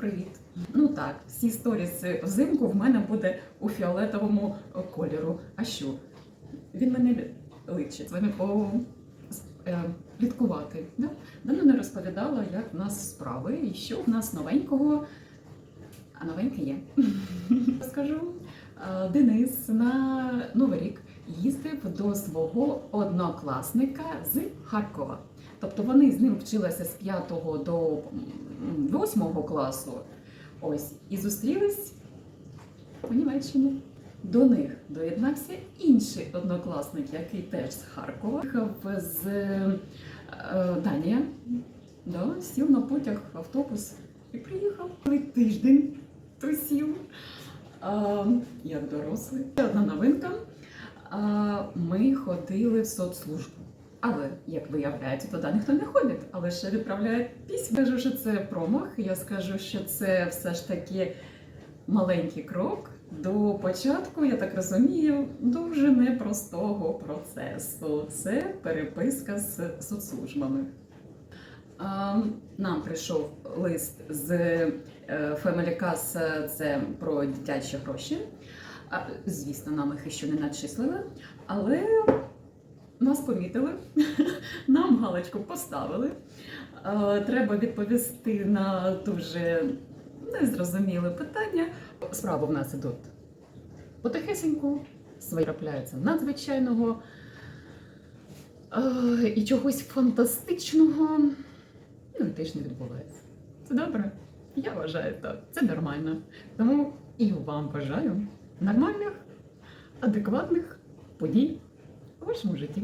Привіт. Ну так, всі сторіси взимку в мене буде у фіолетовому кольору. А що? Він мене личить вами по е, пліткувати. Да? Давно не розповідала, як в нас справи і що в нас новенького. А новеньке є. Скажу, е, Денис на Новий рік їздив до свого однокласника з Харкова. Тобто вони з ним вчилися з 5 до 8 класу. Ось, і зустрілись у Німеччині. До них доєднався інший однокласник, який теж з Харкова, їхав з е, Данія. Да, сів на потяг в автобус і приїхав. Тиждень тусів. Як дорослий. Одна новинка. Ми ходили в соцслужбу. Але, як виявляється, туди ніхто не ходить, а лише відправляє письма. Кажу, що це промах. Я скажу, що це все ж таки маленький крок до початку, я так розумію, дуже непростого процесу. Це переписка з соцслужбами. Нам прийшов лист з е, Family Cash, це про дитячі гроші. Звісно, нам їх ще не начислили, але нас помітили, нам галочку поставили. Треба відповісти на дуже незрозуміле питання. Справи в нас ідуть потихесеньку, свої трапляються надзвичайного і чогось фантастичного ну, теж не відбувається. Це добре? Я вважаю так. Це нормально. Тому і вам бажаю нормальних, адекватних подій у вашому житті.